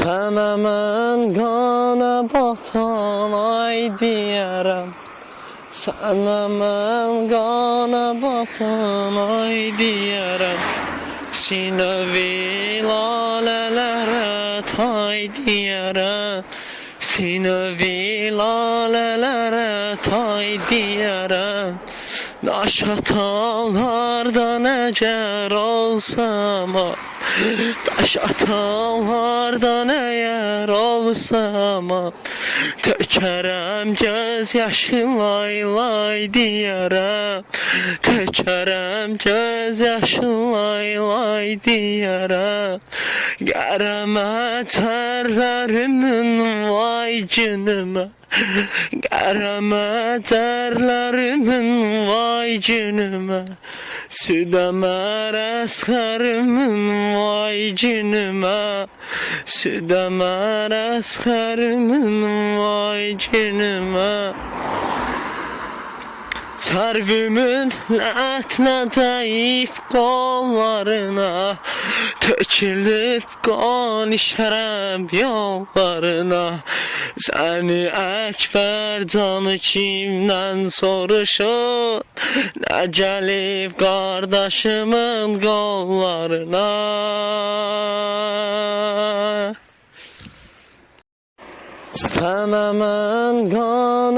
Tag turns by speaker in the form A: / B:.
A: Sana mən qana batan ay deyərəm Sana mən qana batan ay deyərəm Sinövi lalələrə tay deyərəm Sinövi lalələrə tay deyərəm Daş atanlardan olsam o Daş atanlardan əgər olsam o Tökərəm göz yaşın lay lay deyərəm Tökərəm göz yaşın lay lay deyərəm Qərəmə tərlərimin vay günümə Qərəmə tərlərimin vay günümə Südəmər əsxərimin vay günümə Südəmər əsxərimin vay günümə Dəyib qollarına Tökülüb qan işərəm yollarına. Səni əkbər canı kimdən soruşur? Nə gəlib qardaşımın qollarına Sana mən qan